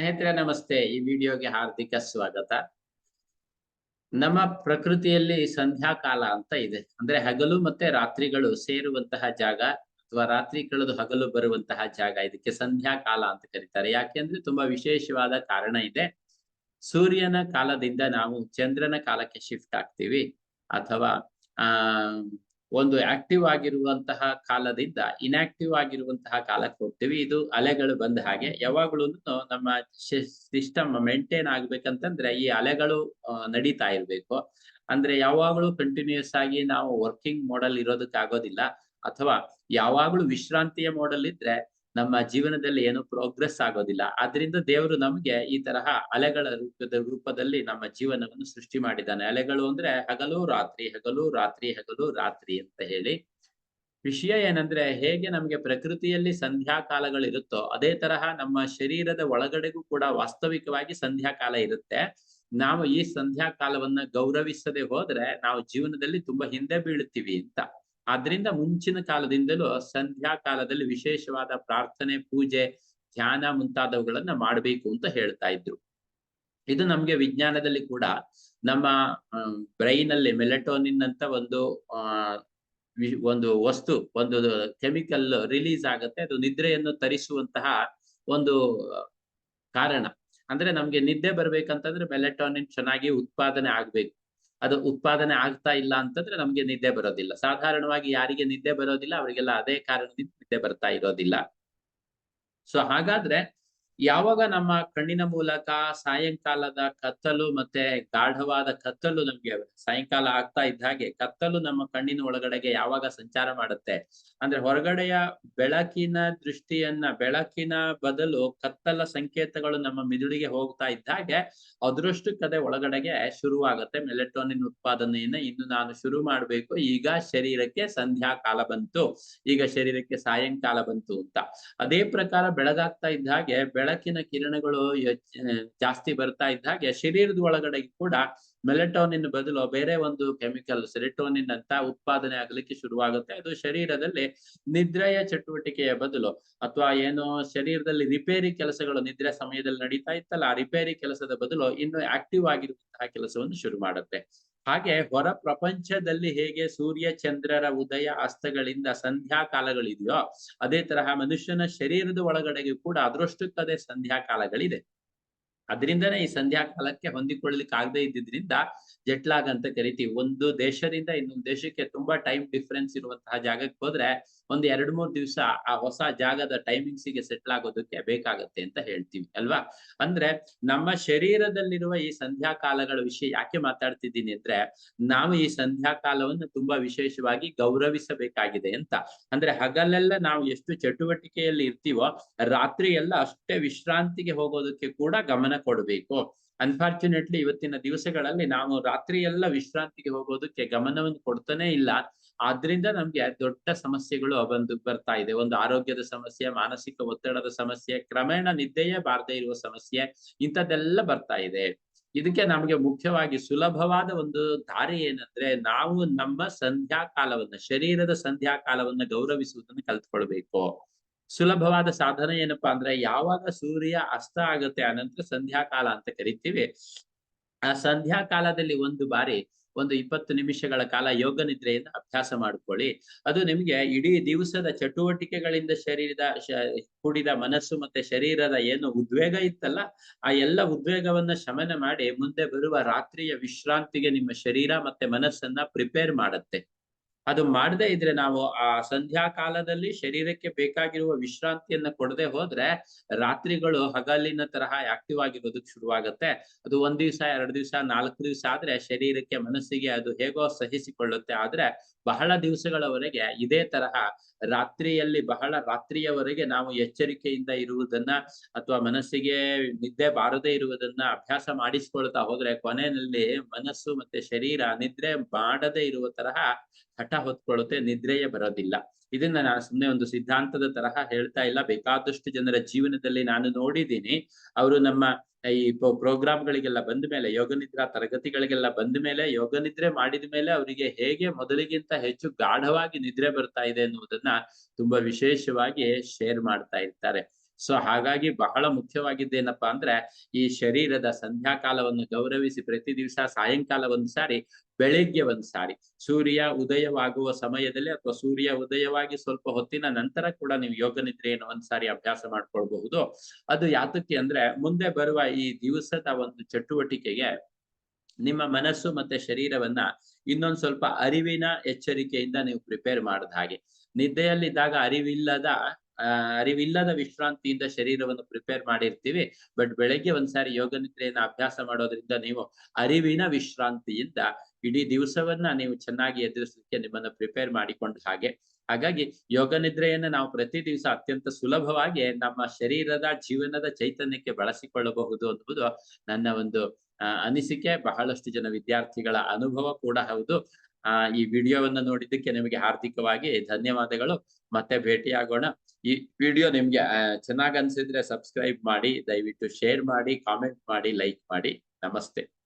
ಸ್ನೇಹಿತರೆ, ನಮಸ್ತೆ. ಈ ವಿಡಿಯೋಗೆ ಹಾರ್ದಿಕ ಸ್ವಾಗತ. ನಮ್ಮ ಪ್ರಕೃತಿಯಲ್ಲಿ ಸಂಧ್ಯಾಕಾಲ ಅಂತ ಇದೆ. ಅಂದ್ರೆ ಹಗಲು ಮತ್ತೆ ರಾತ್ರಿಗಳು ಸೇರುವಂತಹ ಜಾಗ ಅಥವಾ ರಾತ್ರಿ ಕಳೆದು ಹಗಲು ಬರುವಂತಹ ಜಾಗ. ಇದಕ್ಕೆ ಸಂಧ್ಯಾಕಾಲ ಅಂತ ಕರೀತಾರೆ. ಯಾಕೆಂದ್ರೆ ತುಂಬಾ ವಿಶೇಷವಾದ ಕಾರಣ ಇದೆ. ಸೂರ್ಯನ ಕಾಲದಿಂದ ನಾವು ಚಂದ್ರನ ಕಾಲಕ್ಕೆ ಶಿಫ್ಟ್ ಆಗ್ತೀವಿ. ಅಥವಾ, ಆ ಒಂದು ಆಕ್ಟಿವ್ ಆಗಿರುವಂತಹ ಕಾಲದಿಂದ ಇನ್ಆಕ್ಟಿವ್ ಆಗಿರುವಂತಹ ಕಾಲಕ್ಕೆ ಹೋಗ್ತೀವಿ. ಇದು ಅಲೆಗಳು ಬಂದ ಹಾಗೆ ಯಾವಾಗಲೂ ನಮ್ಮ ಸಿಸ್ಟಮ್ ಮೇಂಟೈನ್ ಆಗ್ಬೇಕಂತಂದ್ರೆ ಈ ಅಲೆಗಳು ನಡೀತಾ ಇರ್ಬೇಕು. ಅಂದ್ರೆ ಯಾವಾಗಲೂ ಕಂಟಿನ್ಯೂಸ್ ಆಗಿ ನಾವು ವರ್ಕಿಂಗ್ ಮೋಡಲ್ ಇರೋದಕ್ಕೆ ಆಗೋದಿಲ್ಲ ಅಥವಾ ಯಾವಾಗಲೂ ವಿಶ್ರಾಂತಿಯ ಮೋಡಲ್ ಇದ್ರೆ ನಮ್ಮ ಜೀವನದಲ್ಲಿ ಏನು ಪ್ರೋಗ್ರೆಸ್ ಆಗೋದಿಲ್ಲ. ಆದ್ರಿಂದ ದೇವರು ನಮ್ಗೆ ಈ ತರಹ ಅಲೆಗಳ ರೂಪದ ರೂಪದಲ್ಲಿ ನಮ್ಮ ಜೀವನವನ್ನು ಸೃಷ್ಟಿ ಮಾಡಿದ್ದಾನೆ. ಅಲೆಗಳು ಅಂದ್ರೆ ಹಗಲು, ರಾತ್ರಿ ಹಗಲು ರಾತ್ರಿ ಹಗಲು, ರಾತ್ರಿ ಅಂತ ಹೇಳಿ. ವಿಷಯ ಏನಂದ್ರೆ ಹೇಗೆ ನಮ್ಗೆ ಪ್ರಕೃತಿಯಲ್ಲಿ ಸಂಧ್ಯಾ ಸಂಧ್ಯಾಕಾಲಗಳಿರುತ್ತೋ ಅದೇ ತರಹ ನಮ್ಮ ಶರೀರದ ಒಳಗಡೆಗೂ ಕೂಡ ವಾಸ್ತವಿಕವಾಗಿ ಸಂಧ್ಯಾ ಕಾಲ ಇರುತ್ತೆ. ನಾವು ಈ ಸಂಧ್ಯಾ ಕಾಲವನ್ನ ಗೌರವಿಸದೆ ಹೋದ್ರೆ ನಾವು ಜೀವನದಲ್ಲಿ ತುಂಬಾ ಹಿಂದೆ ಬೀಳುತ್ತೀವಿ ಅಂತ. ಆದ್ರಿಂದ ಮುಂಚಿನ ಕಾಲದಿಂದಲೂ ಸಂಧ್ಯಾ ಕಾಲದಲ್ಲಿ ವಿಶೇಷವಾದ ಪ್ರಾರ್ಥನೆ, ಪೂಜೆ, ಧ್ಯಾನ ಮುಂತಾದವುಗಳನ್ನ ಮಾಡಬೇಕು ಅಂತ ಹೇಳ್ತಾ ಇದ್ರು. ಇದು ನಮ್ಗೆ ವಿಜ್ಞಾನದಲ್ಲಿ ಕೂಡ ನಮ್ಮ ಬ್ರೈನ್ ಅಲ್ಲಿ ಮೆಲೆಟೋನಿನ್ ಅಂತ ಒಂದು ಒಂದು ವಸ್ತು, ಒಂದು ಕೆಮಿಕಲ್ ರಿಲೀಸ್ ಆಗುತ್ತೆ, ಅದು ನಿದ್ರೆಯನ್ನು ತರಿಸುವಂತಹ ಒಂದು ಕಾರಣ. ಅಂದ್ರೆ ನಮ್ಗೆ ನಿದ್ದೆ ಬರ್ಬೇಕಂತಂದ್ರೆ ಮೆಲೆಟೋನಿನ್ ಚೆನ್ನಾಗಿ ಉತ್ಪಾದನೆ ಆಗ್ಬೇಕು. ಅದು ಉತ್ಪಾದನೆ ಆಗ್ತಾ ಇಲ್ಲ ಅಂತಂದ್ರೆ ನಮ್ಗೆ ನಿದ್ದೆ ಬರೋದಿಲ್ಲ. ಸಾಧಾರಣವಾಗಿ ಯಾರಿಗೆ ನಿದ್ದೆ ಬರೋದಿಲ್ಲ, ಅವರಿಗೆಲ್ಲ ಅದೇ ಕಾರಣದಿಂದ ನಿದ್ದೆ ಬರ್ತಾ ಇರೋದಿಲ್ಲ. ಸೊ ಹಾಗಾದ್ರೆ ಯಾವಾಗ ನಮ್ಮ ಕಣ್ಣಿನ ಮೂಲಕ ಸಾಯಂಕಾಲದ ಕತ್ತಲು ಮತ್ತೆ ಗಾಢವಾದ ಕತ್ತಲು ನಮ್ಗೆ ಸಾಯಂಕಾಲ ಆಗ್ತಾ ಇದ್ದ ಹಾಗೆ ಕತ್ತಲು ನಮ್ಮ ಕಣ್ಣಿನ ಒಳಗಡೆಗೆ ಯಾವಾಗ ಸಂಚಾರ ಮಾಡುತ್ತೆ? ಅಂದ್ರೆ ಹೊರಗಡೆಯ ಬೆಳಕಿನ ದೃಷ್ಟಿಯನ್ನ, ಬೆಳಕಿನ ಬದಲು ಕತ್ತಲ ಸಂಕೇತಗಳು ನಮ್ಮ ಮಿದುಳಿಗೆ ಹೋಗ್ತಾ ಇದ್ದ ಹಾಗೆ ಅದೃಷ್ಟು ಕದೆ ಒಳಗಡೆಗೆ ಶುರುವಾಗುತ್ತೆ. ಮೆಲೆಟೋನಿನ್ ಉತ್ಪಾದನೆಯನ್ನ ಇನ್ನು ನಾನು ಶುರು ಮಾಡ್ಬೇಕು. ಈಗ ಶರೀರಕ್ಕೆ ಸಂಧ್ಯಾ ಕಾಲ ಬಂತು. ಈಗ ಶರೀರಕ್ಕೆ ಸಾಯಂಕಾಲ ಬಂತು ಅಂತ. ಅದೇ ಪ್ರಕಾರ ಬೆಳಗಾಗ್ತಾ ಇದ್ದ ಹಾಗೆ ಬೆಳಕಿನ ಕಿರಣಗಳು ಜಾಸ್ತಿ ಬರ್ತಾ ಇದ್ದ ಹಾಗೆ ಶರೀರದ ಒಳಗಡೆ ಕೂಡ ಮೆಲೆಟೋನಿನ್ ಬದಲು ಬೇರೆ ಒಂದು ಕೆಮಿಕಲ್ ಸೆರೆಟೋನಿನ್ ಅಂತ ಉತ್ಪಾದನೆ ಆಗಲಿಕ್ಕೆ ಶುರುವಾಗುತ್ತೆ. ಅದು ಶರೀರದಲ್ಲಿ ನಿದ್ರೆಯ ಚಟುವಟಿಕೆಯ ಬದಲು ಅಥವಾ ಏನು ಶರೀರದಲ್ಲಿ ರಿಪೇರಿ ಕೆಲಸಗಳು ನಿದ್ರೆ ಸಮಯದಲ್ಲಿ ನಡೀತಾ ಇತ್ತಲ್ಲ, ಆ ರಿಪೇರಿ ಕೆಲಸದ ಬದಲು ಇನ್ನು ಆಕ್ಟಿವ್ ಆಗಿರುವಂತಹ ಕೆಲಸವನ್ನು ಶುರು ಮಾಡುತ್ತೆ. ಹಾಗೆ ಹೊರ ಪ್ರಪಂಚದಲ್ಲಿ ಹೇಗೆ ಸೂರ್ಯ, ಚಂದ್ರರ ಉದಯ, ಅಸ್ತಗಳಿಂದ ಸಂಧ್ಯಾ ಕಾಲಗಳಿದೆಯೋ ಅದೇ ತರಹ ಮನುಷ್ಯನ ಶರೀರದ ಒಳಗಡೆಗೆ ಕೂಡ ಅದರಷ್ಟಕ್ಕದೇ ಸಂಧ್ಯಾ ಕಾಲಗಳಿದೆ. ಅದರಿಂದನೇ ಈ ಸಂಧ್ಯಾ ಕಾಲಕ್ಕೆ ಹೊಂದಿಕೊಳ್ಳಲಿಕ್ಕೆ ಆಗದೆ ಇದ್ದಿದ್ರಿಂದ ಜೆಟ್ಲಾಗ್ ಅಂತ ಕರಿತೀವಿ. ಒಂದು ದೇಶದಿಂದ ಇನ್ನೊಂದು ದೇಶಕ್ಕೆ ತುಂಬಾ ಟೈಮ್ ಡಿಫ್ರೆನ್ಸ್ ಇರುವಂತಹ ಜಾಗಕ್ಕೆ ಹೋದ್ರೆ ಒಂದ್ ಎರಡ್ ಮೂರ್ ದಿವಸ ಆ ಹೊಸ ಜಾಗದ ಟೈಮಿಂಗ್ಸ್ಗೆ ಸೆಟ್ಲ್ ಆಗೋದಕ್ಕೆ ಬೇಕಾಗತ್ತೆ ಅಂತ ಹೇಳ್ತೀವಿ, ಅಲ್ವಾ? ಅಂದ್ರೆ ನಮ್ಮ ಶರೀರದಲ್ಲಿರುವ ಈ ಸಂಧ್ಯಾ ಕಾಲಗಳ ವಿಷಯ ಯಾಕೆ ಮಾತಾಡ್ತಿದ್ದೀನಿ ಅಂದ್ರೆ ನಾವು ಈ ಸಂಧ್ಯಾ ಕಾಲವನ್ನು ತುಂಬಾ ವಿಶೇಷವಾಗಿ ಗೌರವಿಸಬೇಕಾಗಿದೆ ಅಂತ. ಅಂದ್ರೆ ಹಗಲೆಲ್ಲ ನಾವು ಎಷ್ಟು ಚಟುವಟಿಕೆಯಲ್ಲಿ ಇರ್ತೀವೋ ರಾತ್ರಿ ಎಲ್ಲ ಅಷ್ಟೇ ವಿಶ್ರಾಂತಿಗೆ ಹೋಗೋದಕ್ಕೆ ಕೂಡ ಗಮನ ಕೊಡಬೇಕು. ಅನ್ಫಾರ್ಚುನೇಟ್ಲಿ ಇವತ್ತಿನ ದಿವಸಗಳಲ್ಲಿ ನಾವು ರಾತ್ರಿ ಎಲ್ಲ ವಿಶ್ರಾಂತಿಗೆ ಹೋಗೋದಕ್ಕೆ ಗಮನವನ್ನು ಕೊಡ್ತಾನೆ ಇಲ್ಲ. ಆದ್ರಿಂದ ನಮ್ಗೆ ದೊಡ್ಡ ಸಮಸ್ಯೆಗಳು ಬಂದು ಬರ್ತಾ ಇದೆ. ಒಂದು ಆರೋಗ್ಯದ ಸಮಸ್ಯೆ, ಮಾನಸಿಕ ಒತ್ತಡದ ಸಮಸ್ಯೆ, ಕ್ರಮೇಣ ನಿದ್ದೆಯೇ ಬಾರದೇ ಇರುವ ಸಮಸ್ಯೆ, ಇಂಥದ್ದೆಲ್ಲ ಬರ್ತಾ ಇದೆ. ಇದಕ್ಕೆ ನಮಗೆ ಮುಖ್ಯವಾಗಿ ಸುಲಭವಾದ ಒಂದು ದಾರಿ ಏನಂದ್ರೆ ನಾವು ನಮ್ಮ ಸಂಧ್ಯಾ ಕಾಲವನ್ನ ಶರೀರದ ಸಂಧ್ಯಾ ಕಾಲವನ್ನ ಗೌರವಿಸುವುದನ್ನು ಕಲ್ತ್ಕೊಳ್ಬೇಕು. ಸುಲಭವಾದ ಸಾಧನ ಏನಪ್ಪಾ ಅಂದ್ರೆ ಯಾವಾಗ ಸೂರ್ಯ ಅಸ್ತ ಆಗುತ್ತೆ ಆನಂತರ ಸಂಧ್ಯಾಕಾಲ ಅಂತ ಕರಿತೀವಿ. ಆ ಸಂಧ್ಯಾಕಾಲದಲ್ಲಿ ಒಂದು ಬಾರಿ ಒಂದು ಇಪ್ಪತ್ತು ನಿಮಿಷಗಳ ಕಾಲ ಯೋಗ ನಿದ್ರೆಯನ್ನು ಅಭ್ಯಾಸ ಮಾಡ್ಕೊಳ್ಳಿ. ಅದು ನಿಮ್ಗೆ ಇಡೀ ದಿವಸದ ಚಟುವಟಿಕೆಗಳಿಂದ ಶರೀರದ ಕೂಡಿದ ಮನಸ್ಸು ಮತ್ತೆ ಶರೀರದ ಏನು ಉದ್ವೇಗ ಇತ್ತಲ್ಲ, ಆ ಎಲ್ಲ ಉದ್ವೇಗವನ್ನ ಶಮನ ಮಾಡಿ ಮುಂದೆ ಬರುವ ರಾತ್ರಿಯ ವಿಶ್ರಾಂತಿಗೆ ನಿಮ್ಮ ಶರೀರ ಮತ್ತೆ ಮನಸ್ಸನ್ನ ಪ್ರಿಪೇರ್ ಮಾಡುತ್ತೆ. ಅದು ಮಾಡದೇ ಇದ್ರೆ ನಾವು ಆ ಸಂಧ್ಯಾ ಕಾಲದಲ್ಲಿ ಶರೀರಕ್ಕೆ ಬೇಕಾಗಿರುವ ವಿಶ್ರಾಂತಿಯನ್ನ ಕೊಡದೆ ಹೋದ್ರೆ ರಾತ್ರಿಗಳು ಹಗಲಿನ ತರಹ ಆಕ್ಟಿವ್ ಆಗಿರೋದಕ್ಕೆ ಶುರುವಾಗುತ್ತೆ. ಅದು ಒಂದ್ ದಿವ್ಸ, ಎರಡ್ ದಿವ್ಸ, ನಾಲ್ಕು ದಿವ್ಸ ಆದ್ರೆ ಶರೀರಕ್ಕೆ, ಮನಸ್ಸಿಗೆ ಅದು ಹೇಗೋ ಸಹಿಸಿಕೊಳ್ಳುತ್ತೆ. ಆದ್ರೆ ಬಹಳ ದಿವಸಗಳವರೆಗೆ ಇದೇ ತರಹ ರಾತ್ರಿಯಲ್ಲಿ ಬಹಳ ರಾತ್ರಿಯವರೆಗೆ ನಾವು ಎಚ್ಚರಿಕೆಯಿಂದ ಇರುವುದನ್ನ ಅಥವಾ ಮನಸ್ಸಿಗೆ ನಿದ್ದೆ ಬಾರದೇ ಇರುವುದನ್ನ ಅಭ್ಯಾಸ ಮಾಡಿಸ್ಕೊಳ್ತಾ ಹೋದ್ರೆ ಕೊನೆಯಲ್ಲಿ ಮನಸ್ಸು ಮತ್ತೆ ಶರೀರ ನಿದ್ರೆ ಮಾಡದೇ ಇರುವ ತರಹ ಹಠ ಹೊತ್ಕೊಳ್ಳುತ್ತೆ ನಿದ್ರೆಯೇ ಬರೋದಿಲ್ಲ. ಇದನ್ನ ನಾನು ಸುಮ್ಮನೆ ಒಂದು ಸಿದ್ಧಾಂತದ ತರಹ ಹೇಳ್ತಾ ಇಲ್ಲ. ಬೇಕಾದಷ್ಟು ಜನರ ಜೀವನದಲ್ಲಿ ನಾನು ನೋಡಿದ್ದೀನಿ. ಅವರು ನಮ್ಮ ಈ ಪ್ರೋಗ್ರಾಮ್ಗಳಿಗೆಲ್ಲ ಬಂದ ಮೇಲೆ, ಯೋಗ ನಿದ್ರಾ ತರಗತಿಗಳಿಗೆಲ್ಲ ಬಂದ ಮೇಲೆ, ಯೋಗ ನಿದ್ರೆ ಮಾಡಿದ ಮೇಲೆ ಅವರಿಗೆ ಹೇಗೆ ಮೊದಲಿಗಿಂತ ಹೆಚ್ಚು ಗಾಢವಾಗಿ ನಿದ್ರೆ ಬರ್ತಾ ಇದೆ ಅನ್ನುವುದನ್ನ ತುಂಬಾ ವಿಶೇಷವಾಗಿ ಶೇರ್ ಮಾಡ್ತಾ ಇರ್ತಾರೆ. ಸೊ ಹಾಗಾಗಿ ಬಹಳ ಮುಖ್ಯವಾಗಿದ್ದೇನಪ್ಪಾ ಅಂದ್ರೆ ಈ ಶರೀರದ ಸಂಧ್ಯಾಕಾಲವನ್ನು ಗೌರವಿಸಿ ಪ್ರತಿ ದಿವಸ ಸಾಯಂಕಾಲ ಒಂದ್ ಸಾರಿ ಬೆಳಿಗ್ಗೆ ಒಂದ್ ಸಾರಿ. ಸೂರ್ಯ ಉದಯವಾಗುವ ಸಮಯದಲ್ಲಿ ಅಥವಾ ಸೂರ್ಯ ಉದಯವಾಗಿ ಸ್ವಲ್ಪ ಹೊತ್ತಿನ ನಂತರ ಕೂಡ ನೀವು ಯೋಗ ನಿದ್ರೆಯನ್ನು ಒಂದ್ ಸಾರಿ ಅಭ್ಯಾಸ ಮಾಡ್ಕೊಳ್ಬಹುದು. ಅದು ಯಾತಕ್ಕೆ ಅಂದ್ರೆ ಮುಂದೆ ಬರುವ ಈ ದಿವಸದ ಒಂದು ಚಟುವಟಿಕೆಗೆ ನಿಮ್ಮ ಮನಸ್ಸು ಮತ್ತೆ ಶರೀರವನ್ನ ಇನ್ನೊಂದ್ ಸ್ವಲ್ಪ ಅರಿವಿನ ಎಚ್ಚರಿಕೆಯಿಂದ ನೀವು ಪ್ರಿಪೇರ್ ಮಾಡಿದ ಹಾಗೆ. ನಿದ್ದೆಯಲ್ಲಿದ್ದಾಗ ಅರಿವಿಲ್ಲದ ಅರಿವಿಲ್ಲದ ವಿಶ್ರಾಂತಿಯಿಂದ ಶರೀರವನ್ನು ಪ್ರಿಪೇರ್ ಮಾಡಿರ್ತೀವಿ. ಬಟ್ ಬೆಳಗ್ಗೆ ಒಂದ್ಸಾರಿ ಯೋಗ ನಿದ್ರೆಯನ್ನ ಅಭ್ಯಾಸ ಮಾಡೋದ್ರಿಂದ ನೀವು ಅರಿವಿನ ವಿಶ್ರಾಂತಿಯಿಂದ ಇಡೀ ದಿವಸವನ್ನ ನೀವು ಚೆನ್ನಾಗಿ ಎದುರಿಸಲಿಕ್ಕೆ ನಿಮ್ಮನ್ನ ಪ್ರಿಪೇರ್ ಮಾಡಿಕೊಂಡ ಹಾಗೆ. ಹಾಗಾಗಿ ಯೋಗ ನಿದ್ರೆಯನ್ನು ನಾವು ಪ್ರತಿ ದಿವಸ ಅತ್ಯಂತ ಸುಲಭವಾಗಿ ನಮ್ಮ ಶರೀರದ ಜೀವನದ ಚೈತನ್ಯಕ್ಕೆ ಬಳಸಿಕೊಳ್ಳಬಹುದು ಅನ್ನುವುದು ನನ್ನ ಒಂದು ಅನಿಸಿಕೆ. ಬಹಳಷ್ಟು ಜನ ವಿದ್ಯಾರ್ಥಿಗಳ ಅನುಭವ ಕೂಡ ಹೌದು. ಆ, ಈ ವಿಡಿಯೋವನ್ನ ನೋಡಿದ್ದಕ್ಕೆ ನಿಮಗೆ ಹಾರ್ದಿಕವಾಗಿ ಧನ್ಯವಾದಗಳು. ಮತ್ತೆ ಭೇಟಿಯಾಗೋಣ. ಈ ವಿಡಿಯೋ ನಿಮ್ಗೆ ಚೆನ್ನಾಗ್ ಅನ್ಸಿದ್ರೆ ಸಬ್ಸ್ಕ್ರೈಬ್ ಮಾಡಿ, ದಯವಿಟ್ಟು ಶೇರ್ ಮಾಡಿ ಕಾಮೆಂಟ್ ಮಾಡಿ ಲೈಕ್ ಮಾಡಿ. ನಮಸ್ತೆ.